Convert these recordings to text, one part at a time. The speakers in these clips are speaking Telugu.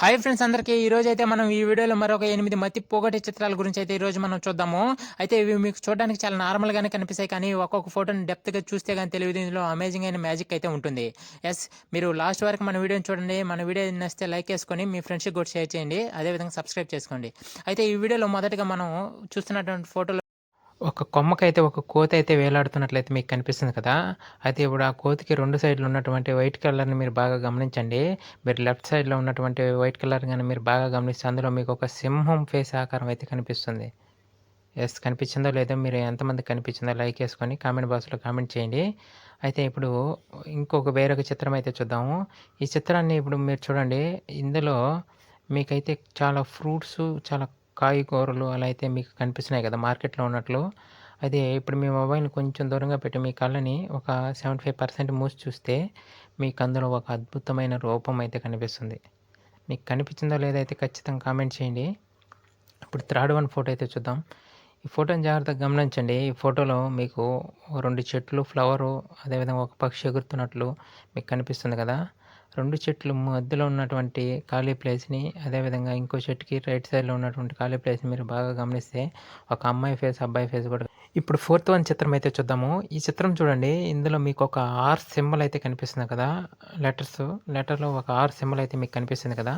హాయ్ ఫ్రెండ్స్ అందరికీ ఈ రోజు అయితే మనం ఈ వీడియోలో మరొక ఎనిమిది మతి పోగొట్టే చిత్రాల గురించి అయితే ఈ రోజు మనం చూద్దాము. అయితే ఇవి మీకు చూడడానికి చాలా నార్మల్గానే కనిపిస్తాయి కానీ ఒక్కొక్క ఫోటోని డెప్త్గా చూస్తే కానీ తెలియదు. ఇందులో అమేజింగ్ అయిన మ్యాజిక్ అయితే ఉంటుంది. ఎస్ మీరు లాస్ట్ వరకు మన వీడియోని చూడండి. మన వీడియో నచ్చితే లైక్ చేసుకొని మీ ఫ్రెండ్స్కి కూడా షేర్ చేయండి. అదేవిధంగా సబ్స్క్రైబ్ చేసుకోండి. అయితే ఈ వీడియోలో మొదటగా మనం చూస్తున్నటువంటి ఫోటోలో ఒక కొమ్మకైతే ఒక కోతి అయితే వేలాడుతున్నట్లయితే మీకు కనిపిస్తుంది కదా? అయితే ఇప్పుడు ఆ కోతికి రెండు సైడ్లు ఉన్నటువంటి వైట్ కలర్ని మీరు బాగా గమనించండి. మీరు లెఫ్ట్ సైడ్లో ఉన్నటువంటి వైట్ కలర్ కానీ మీరు బాగా గమనిస్తే అందులో మీకు ఒక సింహం ఫేస్ ఆకారం అయితే కనిపిస్తుంది. ఎస్ కనిపించిందో లేదో మీరు ఎంతమంది కనిపించిందో లైక్ వేసుకొని కామెంట్ బాక్స్లో కామెంట్ చేయండి. అయితే ఇప్పుడు ఇంకొక వేరొక చిత్రం అయితే చూద్దాము. ఈ చిత్రాన్ని ఇప్పుడు మీరు చూడండి. ఇందులో మీకైతే చాలా ఫ్రూట్స్ చాలా కాయగూరలు అలా అయితే మీకు కనిపిస్తున్నాయి కదా మార్కెట్లో ఉన్నట్లు. అయితే ఇప్పుడు మీ మొబైల్ని కొంచెం దూరంగా పెట్టి మీ కళ్ళని ఒక సెవెంటీ ఫైవ్ పర్సెంట్ మూసి చూస్తే మీకు అందులో ఒక అద్భుతమైన రూపం అయితే కనిపిస్తుంది. మీకు కనిపించిందో లేదో అయితే ఖచ్చితంగా కామెంట్ చేయండి. ఇప్పుడు థర్డ్ వన్ ఫోటో అయితే చూద్దాం. ఈ ఫోటోని జాగ్రత్తగా గమనించండి. ఈ ఫోటోలో మీకు రెండు చెట్లు ఫ్లవరు అదేవిధంగా ఒక పక్షి ఎగురుతున్నట్లు మీకు కనిపిస్తుంది కదా. రెండు చెట్లు మధ్యలో ఉన్నటువంటి ఖాళీ ప్లేస్ని అదేవిధంగా ఇంకో చెట్టుకి రైట్ సైడ్లో ఉన్నటువంటి ఖాళీ ప్లేస్ని మీరు బాగా గమనిస్తే ఒక అమ్మాయి ఫేస్ అబ్బాయి ఫేస్ కూడా. ఇప్పుడు ఫోర్త్ వన్ చిత్రం అయితే చూద్దాము. ఈ చిత్రం చూడండి. ఇందులో మీకు ఒక ఆర్ సింబల్ అయితే కనిపిస్తుంది కదా. లెటర్స్ లెటర్లో ఒక ఆర్ సింబల్ అయితే మీకు కనిపిస్తుంది కదా.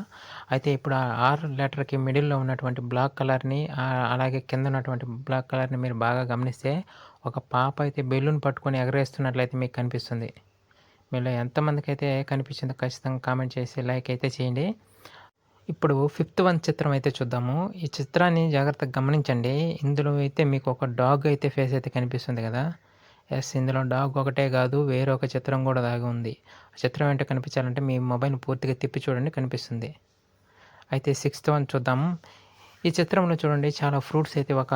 అయితే ఇప్పుడు ఆ ఆర్ లెటర్కి మిడిల్లో ఉన్నటువంటి బ్లాక్ కలర్ని అలాగే కింద ఉన్నటువంటి బ్లాక్ కలర్ని మీరు బాగా గమనిస్తే ఒక పాప అయితే బెలూన్ పట్టుకొని ఎగరేస్తున్నట్లయితే మీకు కనిపిస్తుంది. మీలో ఎంతమందికి అయితే కనిపించిందో ఖచ్చితంగా కామెంట్ చేసి లైక్ అయితే చేయండి. ఇప్పుడు ఫిఫ్త్ వన్ చిత్రం అయితే చూద్దాము. ఈ చిత్రాన్ని జాగ్రత్తగా గమనించండి. ఇందులో అయితే మీకు ఒక డాగ్ అయితే ఫేస్ అయితే కనిపిస్తుంది కదా. ఎస్ ఇందులో డాగ్ ఒకటే కాదు వేరే ఒక చిత్రం కూడా దాగి ఉంది. ఆ చిత్రం ఏంటో కనిపించాలంటే మీ మొబైల్ పూర్తిగా తిప్పి చూడండి కనిపిస్తుంది. అయితే సిక్స్త్ వన్ చూద్దాం ఈ చిత్రంలో చూడండి చాలా ఫ్రూట్స్ అయితే ఒక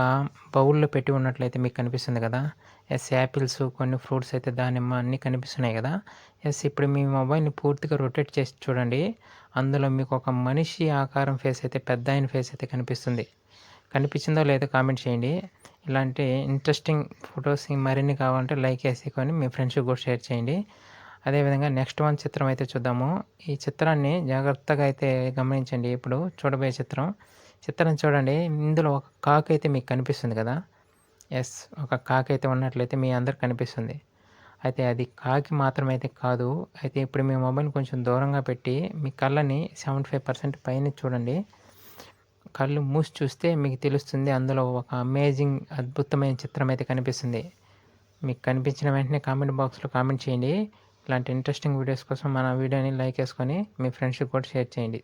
బౌల్లో పెట్టి ఉన్నట్లయితే మీకు కనిపిస్తుంది కదా. ఎస్ యాపిల్స్ కొన్ని ఫ్రూట్స్ అయితే దానిమ్మ అన్నీ కనిపిస్తున్నాయి కదా. ఎస్ ఇప్పుడు మీ మొబైల్ని పూర్తిగా రొటేట్ చేసి చూడండి. అందులో మీకు ఒక మనిషి ఆకారం ఫేస్ అయితే పెద్ద ఆయన ఫేస్ అయితే కనిపిస్తుంది. కనిపించిందో లేదో కామెంట్ చేయండి. ఇలాంటి ఇంట్రెస్టింగ్ ఫొటోస్ మరిన్ని కావాలంటే లైక్ వేసుకొని మీ ఫ్రెండ్స్కి కూడా షేర్ చేయండి. అదేవిధంగా నెక్స్ట్ వన్ చిత్రం అయితే చూద్దాము. ఈ చిత్రాన్ని జాగ్రత్తగా అయితే గమనించండి. ఇప్పుడు చూడబోయే చిత్రం చిత్రం చూడండి. ఇందులో ఒక కాకు అయితే మీకు కనిపిస్తుంది కదా? ఎస్ ఒక కాకి అయితే ఉన్నట్లయితే మీ అందరికి కనిపిస్తుంది. అయితే అది కాకి మాత్రమైతే కాదు. అయితే ఇప్పుడు మీ మొబైల్ కొంచెం దూరంగా పెట్టి మీ కళ్ళని సెవెంటీ ఫైవ్ పర్సెంట్ పైన చూడండి. కళ్ళు మూసి చూస్తే మీకు తెలుస్తుంది. అందులో ఒక అమేజింగ్ అద్భుతమైన చిత్రం అయితే కనిపిస్తుంది. మీకు కనిపించిన వెంటనే కామెంట్ బాక్స్లో కామెంట్ చేయండి. ఇలాంటి ఇంట్రెస్టింగ్ వీడియోస్ కోసం మన వీడియోని లైక్ వేసుకొని మీ ఫ్రెండ్స్కి కూడా షేర్ చేయండి.